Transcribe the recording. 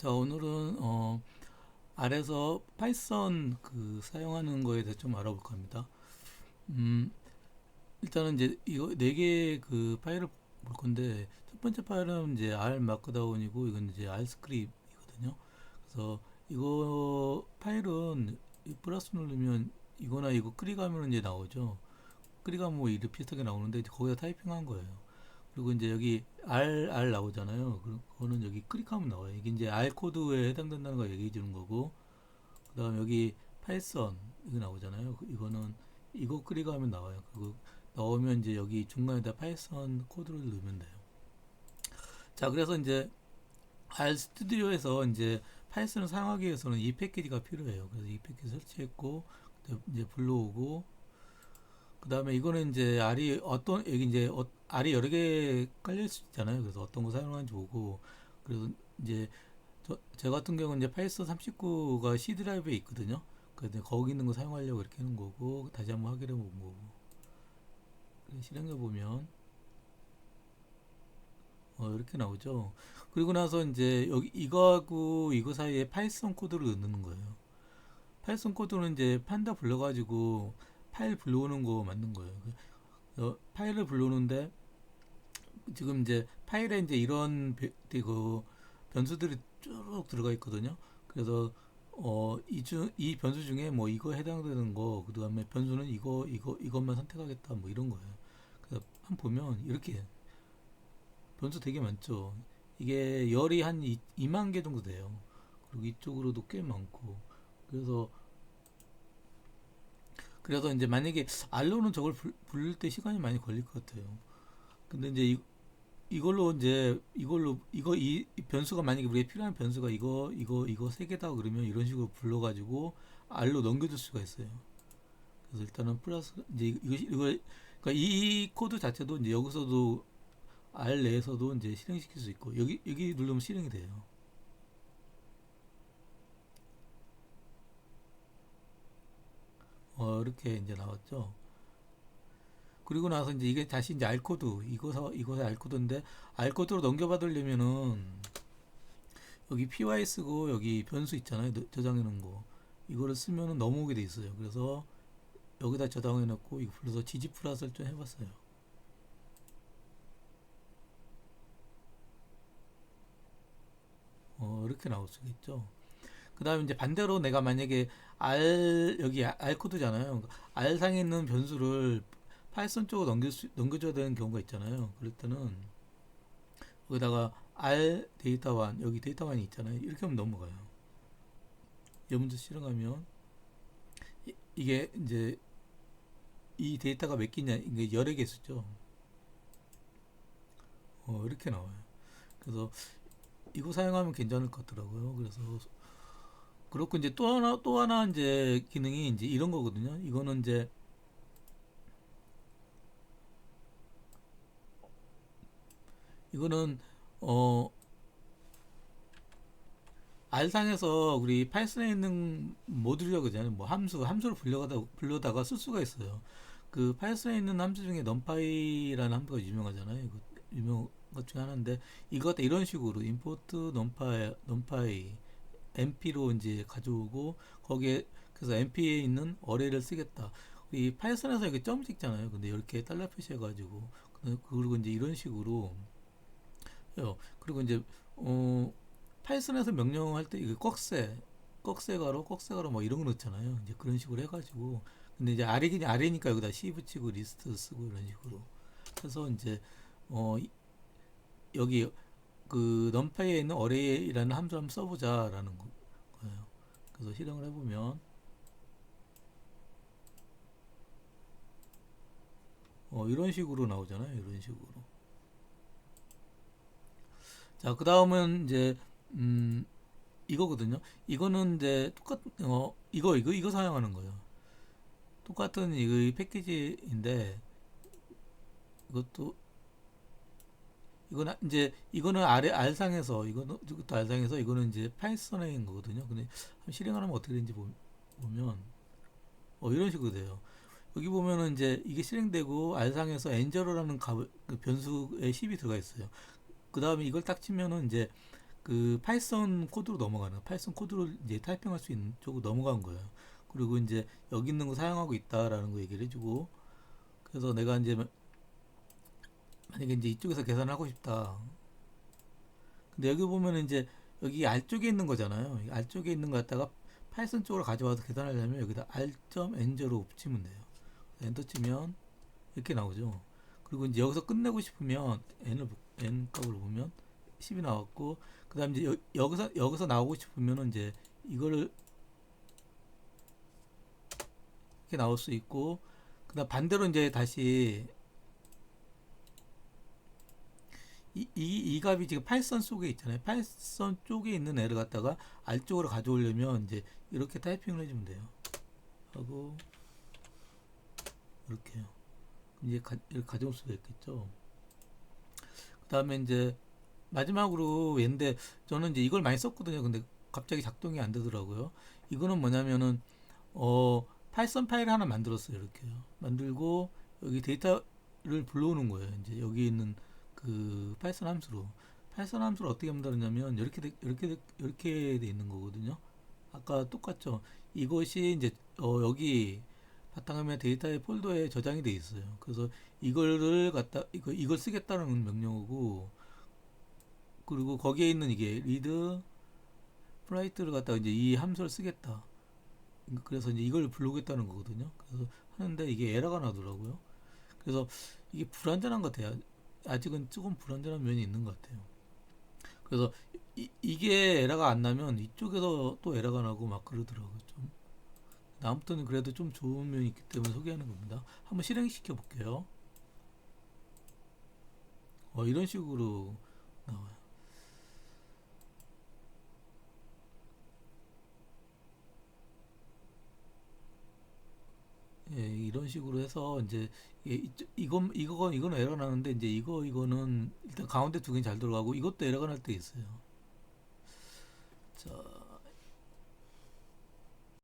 자, 오늘은 어, R에서 파이썬 그 사용하는 거에 대해서 좀 알아볼 겁니다. 음, 일단은 이제 이거 네 개의 그 파일을 볼 건데 첫 번째 파일은 이제 R 마크다운이고 이건 이제 R 스크립이거든요. 그래서 이거 파일은 이 플러스 누르면 이거나 이거 클릭하면 이제 나오죠. 클릭하면 뭐 이렇게 비슷하게 나오는데 거기다 타이핑한 거예요. 그리고 이제 여기 R, R 나오잖아요. 그- 그거는 여기 클릭하면 나와요. 이게 이제 R 코드에 해당된다는 거 얘기해 주는 거고, 그 다음 여기 파이썬 이거 나오잖아요. 그- 이거는 이거 클릭하면 나와요. 그거 나오면 이제 여기 중간에다 파이썬 코드를 넣으면 돼요. 자, 그래서 이제 R 스튜디오에서 이제 파이썬을 사용하기 위해서는 이 패키지가 필요해요. 그래서 이 패키지 설치했고, 이제 불러오고, 그 다음에 이거는 이제 R이 어떤, 여기 이제 어- R이 여러 개 깔릴 수 있잖아요. 그래서 어떤 거 사용하는지 보고, 그래서 이제 저, 제 같은 경우는 이제 파이썬 39가 C 드라이브에 있거든요. 그래서 거기 있는 거 사용하려고 이렇게 하는 거고, 다시 한번 확인해 본 거고. 실행해 보면, 어, 이렇게 나오죠. 그리고 나서 이제 여기 이거하고 이거 사이에 파이썬 코드를 넣는 거예요. 파이썬 코드는 이제 판다 불러가지고 파일 불러오는 거 맞는 거예요. 그- 어, 파일을 불러오는데 지금 이제 파일에 이제 이런 배- 그 변수들이 쭉 들어가 있거든요. 그래서 어, 이 중, 이 변수 중에 뭐 이거 해당되는 거, 그 다음에 변수는 이거, 이거, 이것만 선택하겠다, 뭐 이런 거예요. 그래서 한 보면 이렇게 변수 되게 많죠. 이게 열이 한 2, 2만 개 정도 돼요. 그리고 이쪽으로도 꽤 많고. 그래서 그래서 이제 만약에 알로는 저걸 불, 부를 때 시간이 많이 걸릴 것 같아요. 근데 이제 이, 이걸로 이제 이걸로 이거 이, 이 변수가 만약에 우리가 필요한 변수가 이거 이거 이거 세 개다 그러면 이런 식으로 불러가지고 알로 넘겨줄 수가 있어요. 그래서 일단은 플러스 이제 이거 이거 그러니까 이 코드 자체도 이제 여기서도 알 내에서도 이제 실행시킬 수 있고 여기 여기 누르면 실행이 돼요. 어 이렇게 이제 나왔죠. 그리고 나서 이제 이게 다시 이제 R 코드 이거 이것의 R 코드인데 R 코드로 넘겨받으려면은 여기 py 쓰고 여기 변수 있잖아요 너- 저장해 놓은 거 이거를 쓰면은 넘어오게 돼 있어요. 그래서 여기다 저장해 놓고 이거 불러서 지지 플러스를 좀 해봤어요. 어 이렇게 나올 수 있겠죠. 그 다음에 이제 반대로 내가 만약에 R, 여기 R 코드잖아요. R 상에 있는 변수를 파이썬 쪽으로 넘길 수, 넘겨줘야 되는 경우가 있잖아요. 그럴 때는 여기다가 R 데이터 1, 여기 데이터 1이 있잖아요. 이렇게 하면 넘어가요. 여문서 실행하면 이- 이게 이제 이 데이터가 몇 개냐, 이게 여러 개 있었죠. 어, 이렇게 나와요. 그래서 이거 사용하면 괜찮을 것 같더라고요. 그래서 그렇고 이제 또 하나 또 하나 이제 기능이 이제 이런 거거든요. 이거는 이제 이거는 어 R상에서 우리 파이썬에 있는 모듈이라고 그러잖아요. 뭐 함수 함수를 불려다가 불러다가 쓸 수가 있어요. 그 파이썬에 있는 함수 중에 numpy라는 함수가 유명하잖아요. 이거 유명 것 중에 하나인데 이것 이런 식으로 import numpy numpy np로 이제 가져오고 거기에 그래서 np에 있는 어레이를 쓰겠다. 이 파이썬에서 이렇게 점 찍잖아요. 근데 이렇게 달러 표시해가지고 그리고 이제 이런 식으로 해요. 그리고 이제 어 파이썬에서 명령할 때 이거 꺽쇠 꺽쇠가로 꺽쇠가로 뭐 이런 거 넣잖아요. 이제 그런 식으로 해가지고 근데 이제 아래긴 아래니까 여기다 C 붙이고 리스트 쓰고 이런 식으로 해서 이제 어 이- 여기 그 넘파이에 있는 어레이라는 함수 한번 써보자라는 거- 거예요. 그래서 실행을 해보면 어, 이런 식으로 나오잖아요. 이런 식으로. 자, 그 다음은 이제 음, 이거거든요. 이거는 이제 똑같 어 이거 이거 이거 사용하는 거예요. 똑같은 이거 이 패키지인데 이것도 이거는 이제 이거는 아래 알상에서 이거는 이것도 알상에서 이거는 이제 파이썬에 있는 거거든요. 근데 실행하면 어떻게 되는지 보- 보면 어 이런 식으로 돼요. 여기 보면은 이제 이게 실행되고 알상에서 엔저러라는 값, 그 변수에 10이 들어가 있어요. 그 다음에 이걸 딱 치면은 이제 그그 파이썬 코드로 넘어가는. 파이썬 코드로 이제 타이핑할 수 있는 쪽으로 넘어간 거예요. 그리고 이제 여기 있는 거 사용하고 있다라는 거 얘기를 해주고 그래서 내가 이제 마- 만약에 이제 이쪽에서 계산을 하고 싶다. 근데 여기 보면 이제 여기 R 쪽에 있는 거잖아요. 이 R 쪽에 있는 거 갖다가 파이썬 쪽으로 가져와서 계산하려면 여기다 R.N0로 붙이면 돼요. 엔터 치면 이렇게 나오죠. 그리고 이제 여기서 끝내고 싶으면 n을 보- n 값을 보면 10이 나왔고 그다음 이제 여, 여기서 여기서 나오고 싶으면은 이제 이거를 이렇게 나올 수 있고 그다음 반대로 이제 다시 이, 이, 이 값이 지금 파이썬 속에 있잖아요. 파이썬 쪽에 있는 애를 갖다가 R 쪽으로 가져오려면 이제 이렇게 타이핑을 해주면 돼요. 하고 이렇게요. 이제 가, 이렇게 가져올 수가 있겠죠. 그 다음에 이제 마지막으로 얘인데 저는 이제 이걸 많이 썼거든요. 근데 갑자기 작동이 안 되더라고요. 이거는 뭐냐면은 어 파이썬 파일 하나 만들었어요. 이렇게요. 만들고 여기 데이터를 불러오는 거예요. 이제 여기 있는 그 파이썬 함수로 파이썬 함수를 어떻게 만들었냐면 이렇게 돼, 이렇게 돼, 이렇게 돼 있는 거거든요. 아까 똑같죠. 이것이 이제 어 여기 바탕화면 데이터의 폴더에 저장이 돼 있어요. 그래서 이거를 갖다 이거 이걸 쓰겠다는 명령어고 그리고 거기에 있는 이게 리드 플라이트를 갖다가 이제 이 함수를 쓰겠다. 그래서 이제 이걸 불러오겠다는 거거든요. 그래서 하는데 이게 에러가 나더라고요. 그래서 이게 불안전한 것 같아요. 아직은 조금 불안전한 면이 있는 것 같아요. 그래서 이, 이게 에러가 안 나면 이쪽에서 또 에러가 나고 막 그러더라고요. 좀. 아무튼 그래도 좀 좋은 면이 있기 때문에 소개하는 겁니다. 한번 실행시켜 볼게요. 어, 이런 식으로 나와요. 예, 이런 식으로 해서 이제 예, 이건 이거 이거는 에러 나는데 이제 이거 이거는 일단 가운데 두 개는 잘 들어가고 이것도 에러가 날 때 있어요. 자,